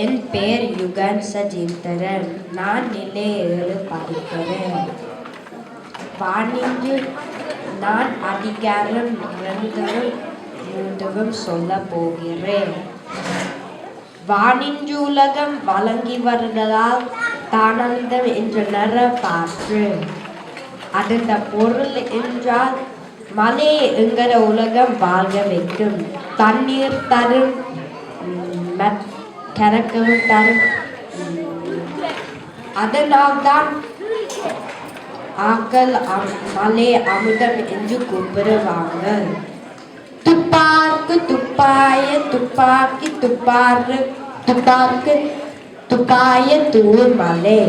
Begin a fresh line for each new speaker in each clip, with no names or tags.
என் பெயர் யுகன் சஜீந்தரன் நான் நிலை ஏழு படிக்கிறேன் வானிங்கில் நான் அதிகாரம் இரண்டரும் மூன்றவும் சொல்ல போகிறேன் வழங்கி வழங்கிவர்களால் தானந்தம் என்று நிற பார்த்து அந்த பொருள் என்றால் மலை எங்கிற உலகம் வாழ்க வைக்கும் தண்ணீர் தரும் கறக்கவும் தரும் அதனால்தான் ஆக்கள் மலை அமுதம் என்று கூப்பிடுவாங்க துப்பாக்கு துப்பாய துப்பாக்கி துப்பாரு துப்பாக்கு துப்பாய தூர் மலை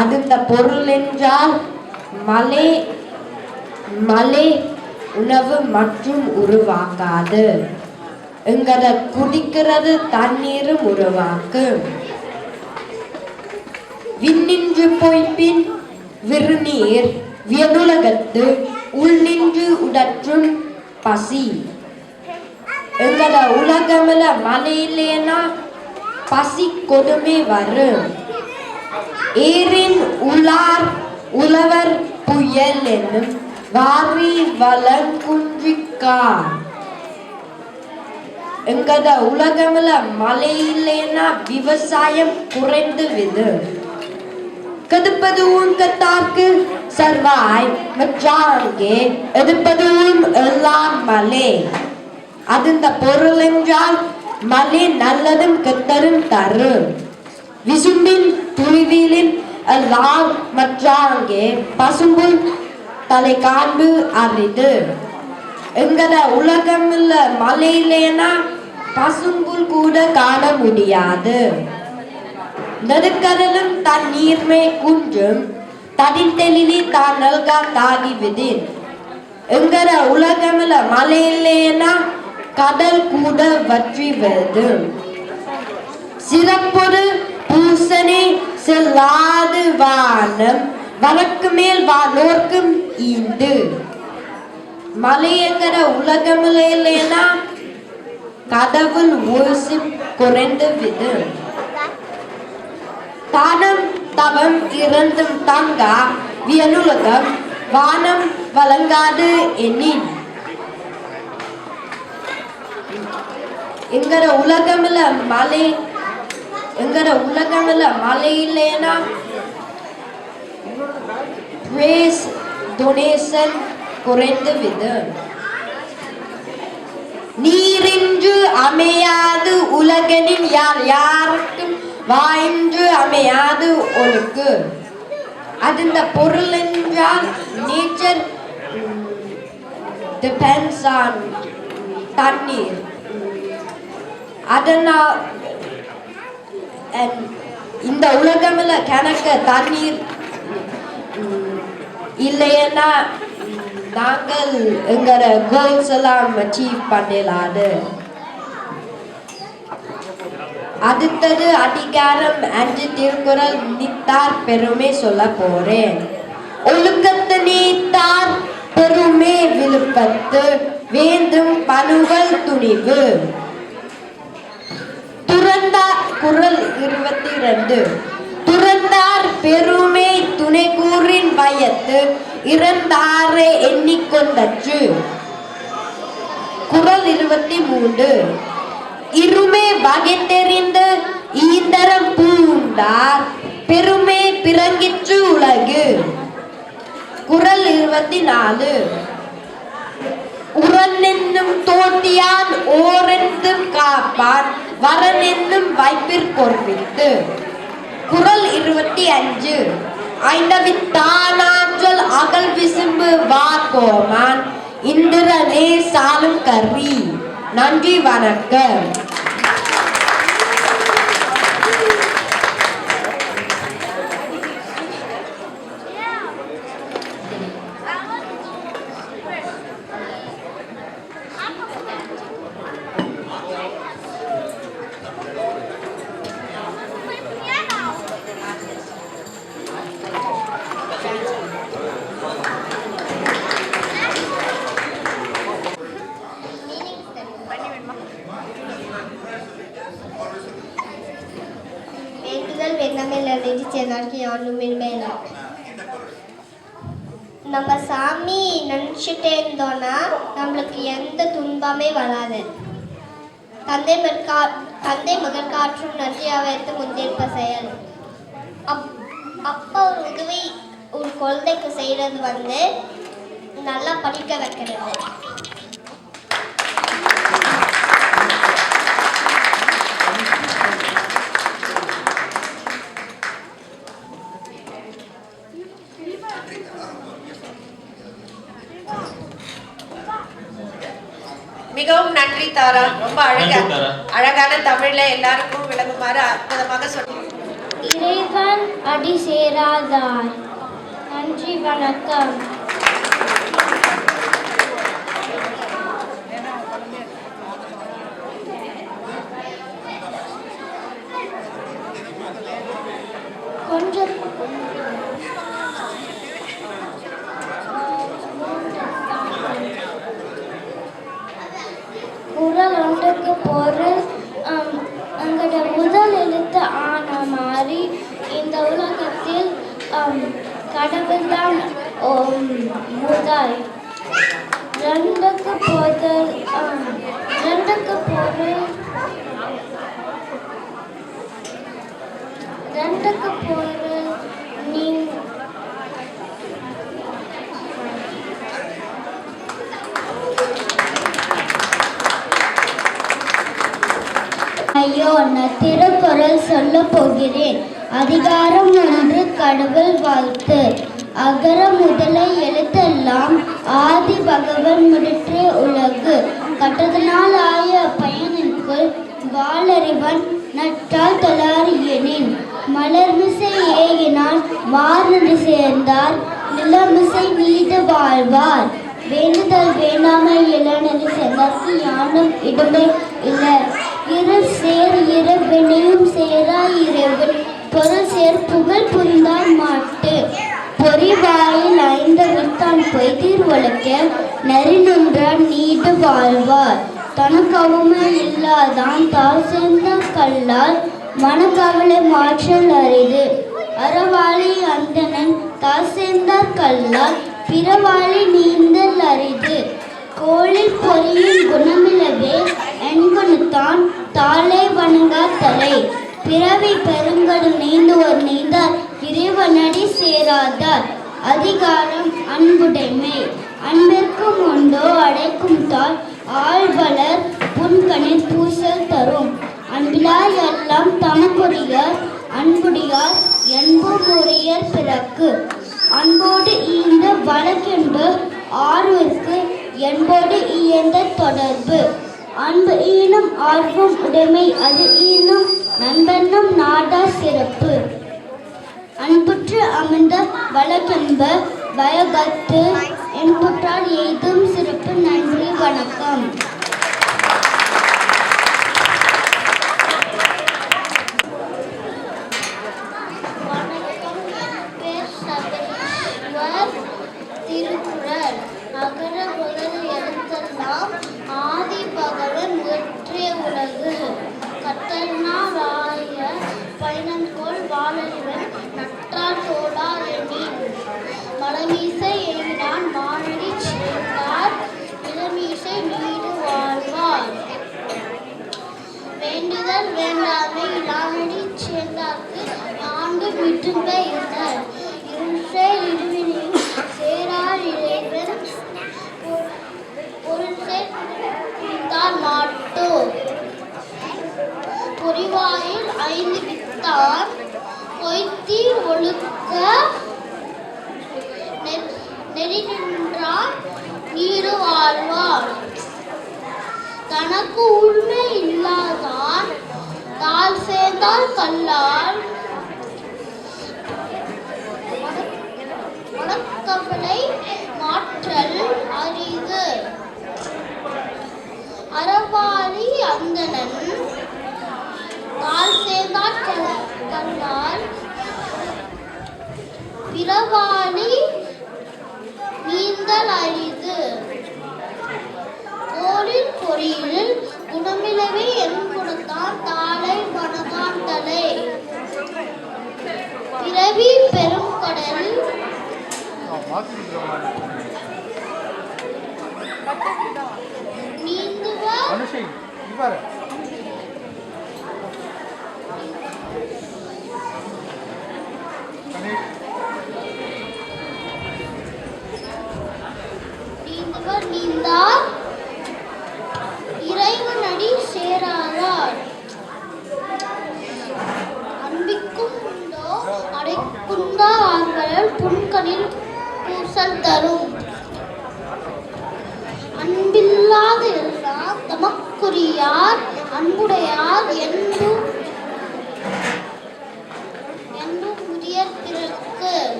அது இந்த பொருள் என்றால் மலை மலை உணவு மற்றும் உருவாக்காது எங்களை குடிக்கிறது தண்ணீரும் உருவாக்கும் விண்ணின்று போய் பின் விருநீர் வியனுலகத்து உள்நின்று உடற்றும் பசி எங்களை உலகமல மலையிலேனா பசி கொடுமை வரும் ஏரின் உலார் உழவர் புயல் என்னும் வாரி வளங்குன்றிக்கார் எங்கத உலகம்ல மழை இல்லைன்னா விவசாயம் குறைந்து விது கதுப்பதுவும் கத்தாக்கு சர்வாய் மற்றாங்கே எதுப்பதுவும் எல்லாம் மலே அது இந்த பொருள் என்றால் மலை நல்லதும் கத்தரும் தரும் விசும்பின் துணிவிலின் எல்லாம் மற்றாங்கே பசும்புல் தலை காண்பு அறிது எங்களை உலகமில்ல மலையிலேனா பசும்புல் கூட காண முடியாது நெருக்கடலும் தன் நீர்மை குன்றும் தடில் தான் நல்கா தாகிவிதின் எங்கட உலகமில்ல மலையிலேனா கடல் கூட வற்றி வருது சிறப்பொரு பூசணி செல்லாது வானம் வழக்கு மேல் வானோர்க்கும் ஈந்து மலையங்கிற உலகமலையிலாம் கடவுள் ஓசி குறைந்து விடு தானம் தவம் இறந்தும் தங்கா வியனுலகம் வானம் வழங்காது எண்ணின் எங்கட உலகமில்ல மலை எங்கட உலகமில்ல மலை இல்லைன்னா பிரேஸ் டொனேஷன் குறைந்து விது நீரின்று அமையாது உலகனின் யார் யாருக்கும் வாயின்று அமையாது ஒழுக்கு அது இந்த பொருள் என்றால் நேச்சர் டிபெண்ட்ஸ் ஆன் தண்ணீர் அதனால் இந்த உலகமில் கணக்கு தண்ணீர் இல்லைன்னா நாங்கள் எங்களோட கோல்ஸ் எல்லாம் அச்சீவ் பண்ணலான்னு அடுத்தது அதிகாரம் அஞ்சு திருக்குறள் நீத்தார் பெருமை சொல்ல போறேன் ஒழுக்கத்து நீத்தார் பெருமை விழுப்பத்து வேண்டும் பணுவல் துணிவு துறந்தா குரல் இருபத்தி ரெண்டு இறந்தார் பெருமை துணை கூறின் பயத்து இறந்தாரே எண்ணிக்கொண்டச்சு குரல் இருபத்தி மூன்று இருமே வகை தெரிந்து ஈந்தரம் பூண்டார் பெருமே பிறங்கிற்று உலகு குரல் இருபத்தி நாலு உரன் என்னும் தோட்டியான் ஓரென்றும் காப்பான் வரன் என்னும் வைப்பிற்கொர்வித்து குரல் இருபத்தி அஞ்சு ஐந்தவித்தானாற்றல் அகல் விசும்பு வா கோமான் இந்திரனே சாலும் கர்வி நன்றி வணக்கம்
எல்லாமே இல்லை நெடிச்ச நாளைக்கு ஒன்றுமே இல்லை நம்ம சாமி நினச்சிட்டே இருந்தோன்னா நம்மளுக்கு எந்த துன்பமே வராது தந்தை மற்கா தந்தை மகன் காற்றும் நன்றியாவத்து முந்திருப்ப செயல் அப் அப்பா ஒரு உதவி ஒரு குழந்தைக்கு செய்கிறது வந்து நல்லா படிக்க வைக்கிறது
தாரா ரொம்ப அழகா அழகான தமிழ்ல எல்லாருக்கும் விளங்குமாறு அற்புதமாக சொன்னீங்க
இறைவன் அடி சேராதார் நன்றி வணக்கம் கடவுள் தான் முதல் ரெண்டுக்கு போதல் ரெண்டுக்கு பொருள் ரெண்டுக்கு பொருள் நீ
ஐயோ நான் திருக்குறள் சொல்ல போகிறேன் அதிகாரம் ஒன்று கடவுள் வாழ்த்து அகர முதலை எழுத்தெல்லாம் ஆதி பகவன் முடிற்றே உலகு கட்டதனால் ஆய பயனுக்குள் வாழறிவன் நட்டால் எனின் மலர்மிசை ஏகினால் வார்நடி சேர்ந்தார் நிலமிசை நீது வாழ்வார் வேண்டுதல் வேணாமை இளநறி செதற்கு யானும் இடமே இல்லை இரு சேர் இரவெனையும் சேரா இரவன் பொருள் சேர் புகழ் புரிந்தால் மாட்டு பொறிவாயில் ஐந்து விற்றான் பொய் தீர்வழுக்க நெறி நின்றான் நீட்டு வாழ்வார் தனக்கவுமே இல்லாதான் தால் சேர்ந்த கல்லால் மனக்கவலை மாற்றல் அரிது அறவாளி அந்தனன் தால் சேர்ந்தார் கல்லால் பிறவாளி நீந்தல் அரிது கோழி பொறியின் குணமிலவே எண்குணத்தான் தாளே வணங்கா தலை பிறவி பெருங்கடல் நீந்துவர் நீந்தார் இறைவனடி சேராதார் அதிகாரம் அன்புடைமை அன்பிற்கும் உண்டோ அடைக்கும் தாள் ஆழ்வலர் புன்கணில் பூசல் தரும் அன்பிலா எல்லாம் தமக்குரியர் அன்புடையார் என்பும் உரியர் பிறக்கு அன்போடு ஈந்த வழக்கென்று ஆர்வருக்கு என்போடு இயந்த தொடர்பு அன்பு ஈனும் ஆர்வம் உடைமை அது ஈனும் நண்பனும் நாடா சிறப்பு அன்புற்று அமர்ந்த வளகன்ப வயகத்து என்புற்றால் எய்தும் சிறப்பு நன்றி வணக்கம்
ಅನುಷಿ ಇಬ್ಬರ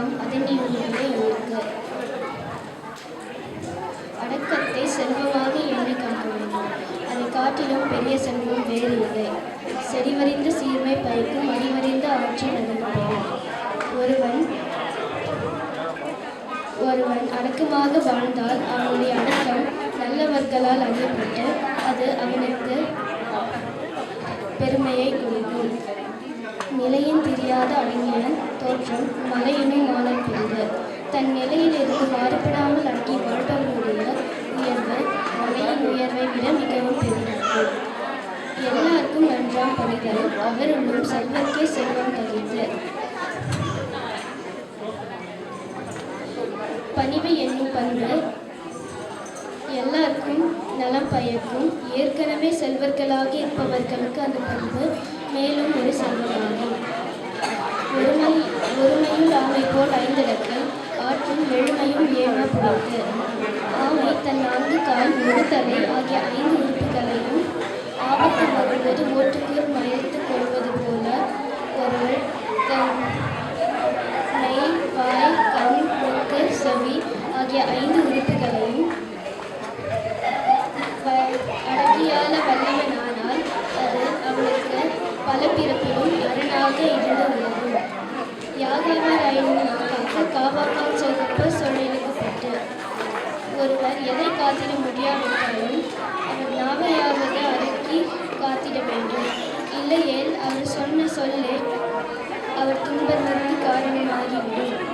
அடக்கம் அதனிலுமே இருக்கு அடக்கத்தை செல்வமாக எண்ணி காக்க வேண்டும் அதை காட்டிலும் பெரிய செல்வம் வேறு இல்லை செறிவறிந்த சீர்மை பயக்கும் அறிவறிந்த ஆட்சி அதன் ஒருவன் ஒருவன் அடக்கமாக வாழ்ந்தால் அவனுடைய அடக்கம் நல்லவர்களால் அறியப்பட்டு அது அவனுக்கு பெருமையை கொடுக்கும் நிலையின் தெரியாத அறிஞன் தோற்றம் மலையினும் மாலை பெரிது தன் நிலையிலிருந்து மாறுபடாமல் அடங்கி வாழ்பவர்களுடைய உயர்வு மலையின் உயர்வை விட மிகவும் பெரிதாகும் எல்லாருக்கும் நன்றாம் பணிகளும் அவருடன் செல்வர்க்கே செல்வம் தகிது பணிவை என்னும் பண்பு எல்லாருக்கும் நலம் பயக்கும் ஏற்கனவே செல்வர்களாக இருப்பவர்களுக்கு அந்த பண்பு மேலும் ஒரு செல்வமாகும் ஒருமை ஒருமையுள் ஆமை போல் ஐந்தடக்கு ஆற்றும் எழுமையும் ஏழ்ம புரிந்து ஆமை தன் நான்கு கால் முழுத்தலை ஆகிய ஐந்து உறுப்புகளையும் ஆபத்து வருவது ஓட்டுக்குள் மறைத்து கொள்வது போல பொருள் தன் மெய் வாய் கண் மூக்கு செவி ஆகிய ஐந்து உறுப்புகளையும் அடக்கியால வல்லவனானால் அது அவனுக்கு பல பிறப்பிலும் அருணாக இருந்து உள்ளது யாதவர் ஐந்து ஒருவர் காத்திட அவர் காத்திட வேண்டும் இல்லையேல் அவர் சொன்ன சொல்லே அவர் துன்பத்திற்கு காரணமாகிவிடும்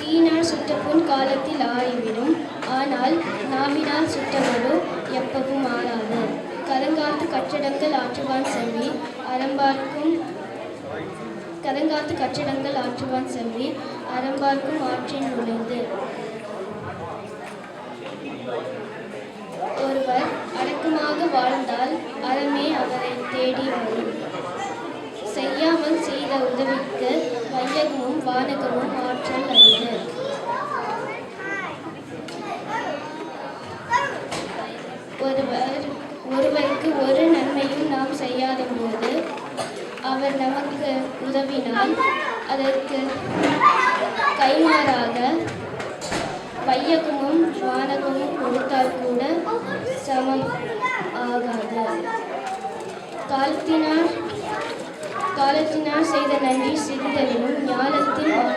தீனால் சுட்டப்புண் காலத்தில் ஆய்விடும் ஆனால் நாவினால் சுட்டவரோ எப்பவும் ஆறாது கரங்காத்து கட்டடங்கள் ஆற்றுவான் செல்வி அறம்பார்க்கும் கரங்காத்து ஆற்றுவான் அறம்பார்க்கும் ஆற்றின் நுழைந்து ஒருவர் அடக்கமாக வாழ்ந்தால் அறமே அவரை தேடி வரும் செய்யாமல் செய்த உதவிக்கு வையகமும் வானகமும் ஆற்றல் அறிவு ஒருவர் ஒருவருக்கு ஒரு நன்மையும் நாம் செய்யாத போது அவர் நமக்கு உதவினால் அதற்கு கைமாறாக வையகமும் வானகமும் கொடுத்தால் கூட சமம் ஆகாது காலத்தினால் அக்காலத்தினார் செய்த நன்றி சிறிதெனும் ஞானத்தில் ஆன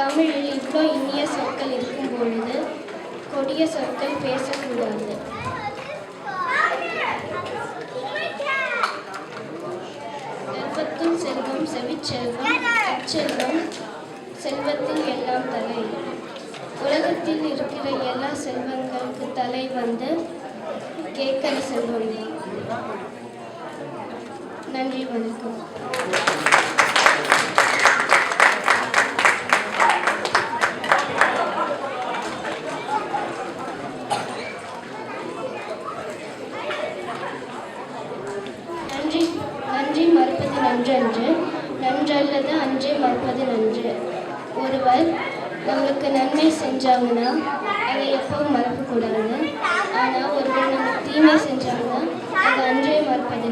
தமிழில் இவ்வளோ இனிய சொற்கள் இருக்கும் பொழுது கொடிய சொற்கள் பேசக்கூடாது செல்வத்துள் செல்வம் செவிச்செல்வம் செல்வம் செல்வத்தில் எல்லாம் தலை உலகத்தில் இருக்கிற எல்லா செல்வங்களுக்கு தலை வந்து கேட்கற செல்வம் நன்றி வணக்கம் தீமை செஞ்சாங்க அது அன்றே மறுப்பது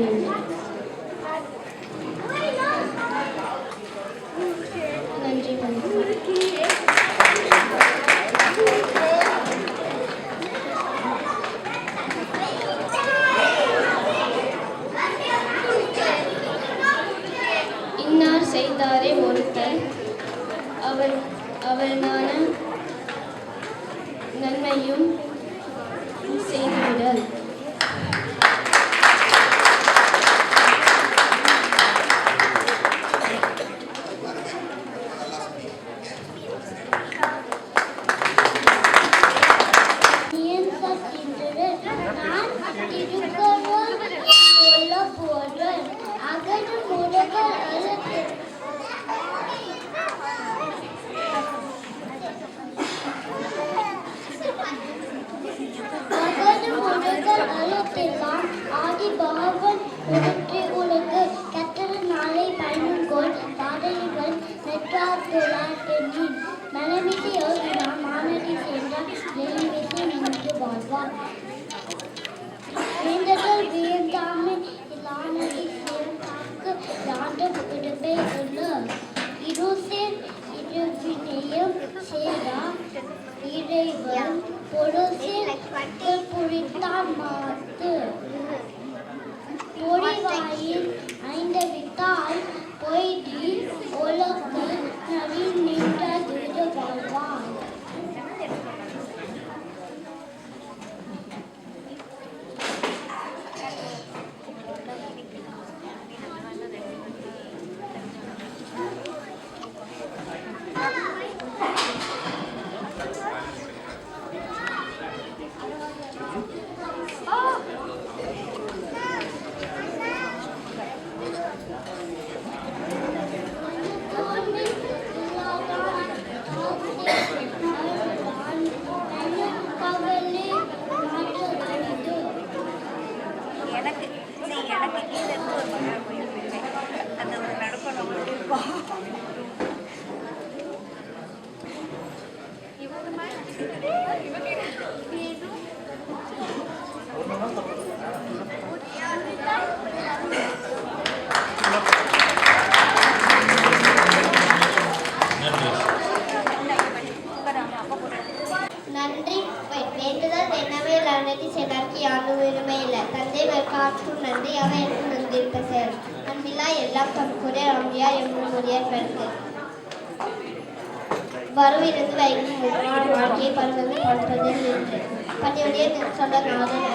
இருபத்தி ஐந்து முன்னாடி வாழ்க்கையை பருவமே வாழ்ப்பது என்று பன்னிரண்டே சொன்ன நாதன்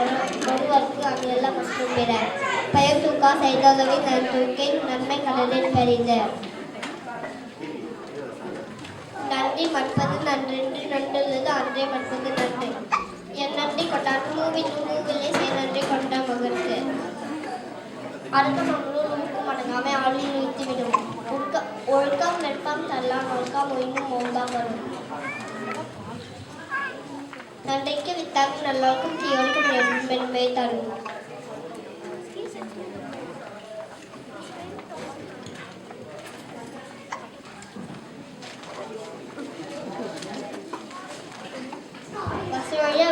ஒருவருக்கு அங்கெல்ல மற்றும் பிற பெயர் தூக்கா நன்மை கடலில் பெரிது நன்றி மற்பது நன்றென்று அன்றே மற்பது நன்று என் நன்றி கொண்டார் மூவின் நன்றி கொண்ட அடுத்த மகளும் நோக்கும் அடங்காமே ஆளில் நிறுத்திவிடும் ஒழுக்கம் நெருக்கம் தரலாம் ஒழுக்கம் ஒயினும் ஓங்காம் வரும் தந்தைக்கு வித்தாக்கும் நல்லாக்கும் தீவனுக்கும் பெருமையை தரும்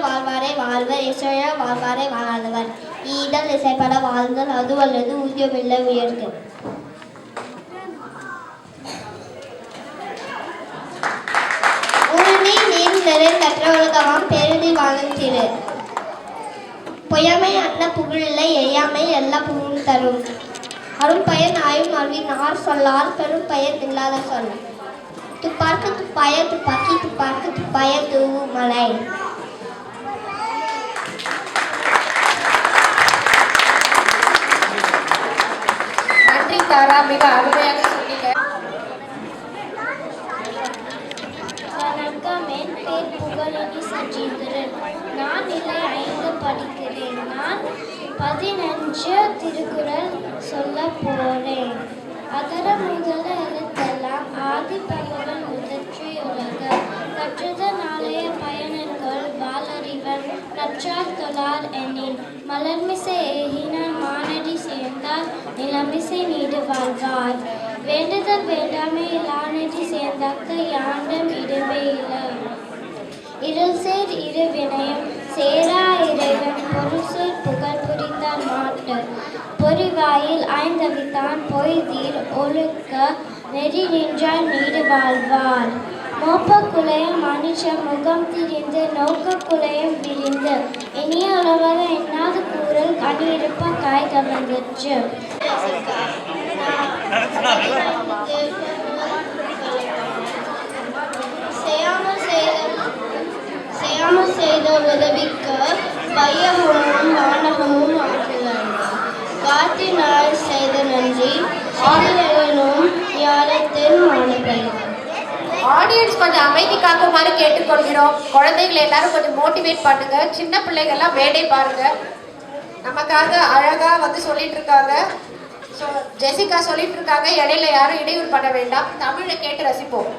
வாழ்வாரே வாழ்வர் இசையா ஈதல் இசைப்பட வாழ்ந்தல் அது அல்லது ஊதியமில்லை உயர்த்து பெயரில் பெற்றவர்கமாம் பெருதி காலம் திரு பொய்யமை அன்ன புகழில்லை எய்யாமை எல்லா புகழும் தரும் அரும் பயன் ஆயும் அருவினார் சொல்லார் பெரும் பயன் இல்லாத சொல் துப்பார்க்கு துப்பாய துப்பாக்கி துப்பார்க்க துப்பாய தூ மலை
நன்றி தாரா மிக அருமையாக பதினஞ்சு திருக்குறள் சொல்ல போகிறேன் அதர முதல எழுத்தெல்லாம் ஆதி பகவன் முதற்றியுலக கற்றது நாளைய பயனர்கள் வாளறிவன் நற்றார் தொழார் எண்ணின் மலர்மிசை எகினார் மானடி சேர்ந்தார் நிலமிசை நீடு வாழ்வார் வேண்டுதல் வேண்டாமே இலானடி சேர்ந்தாக்க யாண்டம் இடவே இல்லை இருள் சேர் இரு வினயம் சேரா இறைவன் பொருள் சேர் புகழ் ஆயில் ஆய்ந்தவித்தான் பொய்தீர் ஒழுக்க நெறி நின்றால் நீடு வாழ்வார் மோப்ப குலையம் மனுஷன் முகம் திரிந்து நோக்க குலையம் விரிந்து இனிய உழவர என்னாது கூறல் கண்ணிருப்ப காய் கவர்ந்துச்சு செய்த உதவிக்கு பையமும் மாணவமும் ஆகும் வார்த்தையினால் செய்த நன்றி ஆடியனும் ஞானத்தின்
ஆடியன்ஸ் கொஞ்சம் அமைதி காக்குமாறு கேட்டுக்கொள்கிறோம் குழந்தைகளை எல்லாரும் கொஞ்சம் மோட்டிவேட் பண்ணுங்க சின்ன பிள்ளைகள்லாம் வேடை பாருங்க நமக்காக அழகா வந்து சொல்லிட்டு இருக்காங்க ஜெசிகா சொல்லிட்டு இருக்காங்க இடையில யாரும் இடையூறு பண்ண வேண்டாம் தமிழை கேட்டு ரசிப்போம்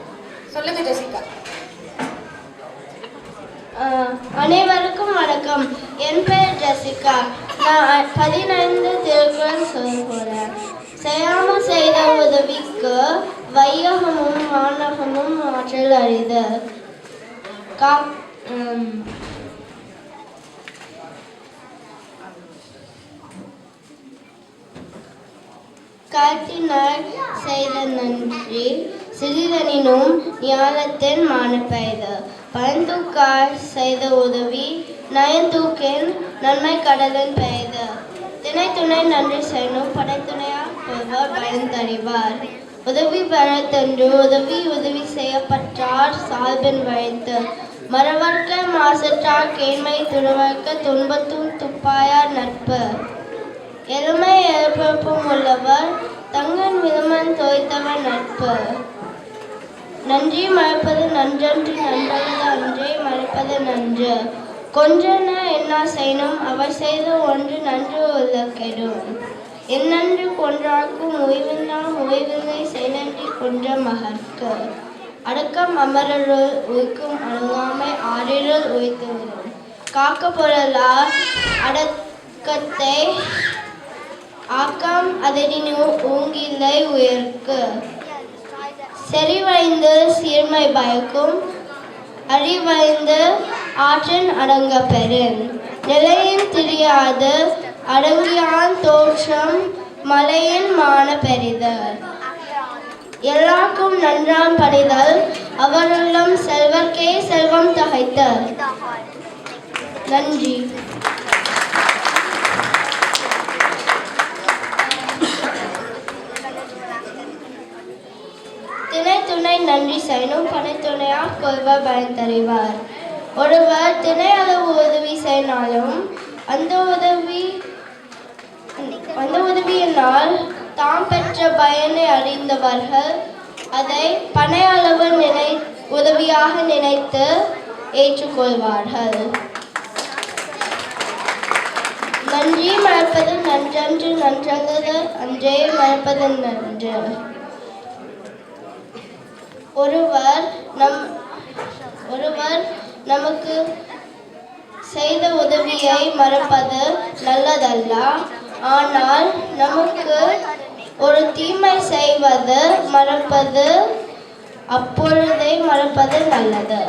சொல்லுங்க ஜெசிகா
அனைவருக்கும் வணக்கம் என் பெயர் ஜெசிகா நான் பதினைந்து திருக்குறள் சொல்ல போகிறேன் செய்யாம செய்த உதவிக்கு வையகமும் மாணகமும் ஆற்றல் அறிது கா காட்டினால் செய்த நன்றி சிறிதனினும் ஞானத்தின் மானப்பெய்து பழந்தூக்காய் செய்த உதவி நயந்தூக்கின் நன்மை கடலின் பெய்த திணை துணை நன்றி செய்யணும் படைத்துணையா போவார் பயன்தறிவார் உதவி பழத்தன்று உதவி உதவி செய்யப்பட்டார் சால்பின் வழித்து மரவர்க்க மாசற்றார் கேண்மை துணவர்க்க துன்பத்தும் துப்பாயார் நட்பு எருமை எதிர்ப்பும் உள்ளவர் தங்கன் விதமன் தோய்த்தவன் நட்பு நன்றி மறப்பது நன்றன்று நன்றல்லது அன்றே மறப்பது நன்று கொஞ்சன என்ன செய்யணும் அவர் செய்த ஒன்று நன்று உள்ள கெடும் என்னன்று கொன்றாக்கும் ஓய்வினால் ஓய்வினை செயலன்றி கொன்ற மகற்கு அடக்கம் அமரருள் உய்க்கும் அணுகாமை ஆறிருள் உய்த்து வரும் காக்க பொருளா அடக்கத்தை ஆக்கம் அதனினும் ஊங்கில்லை உயர்க்கு செறிவடைந்த சீர்மை பயக்கும் அறிவடைந்த ஆற்றன் அடங்க பெறும் நிலையின் தெரியாத அடங்கியான் தோற்றம் மலையின் மான பெரிதல் எல்லாருக்கும் நன்றாம் படைதல் அவருள்ளம் செல்வர்க்கே செல்வம் தகைத்தல் நன்றி துணை நன்றி செய்யணும் பனைத்துணையாக கொள்வர் பயன் தருவார் ஒருவர் துணை அளவு உதவி செய்யினாலும் அந்த உதவி அந்த உதவியினால் தாம் பெற்ற பயனை அறிந்தவர்கள் அதை பனை அளவு நினை உதவியாக நினைத்து ஏற்றுக்கொள்வார்கள் நன்றி மறப்பது நன்றன்று நன்றது அன்றே மறப்பது நன்று ஒருவர் நம் ஒருவர் நமக்கு செய்த உதவியை மறப்பது நல்லதல்ல ஆனால் நமக்கு ஒரு தீமை செய்வது மறப்பது அப்பொழுதை மறப்பது நல்லது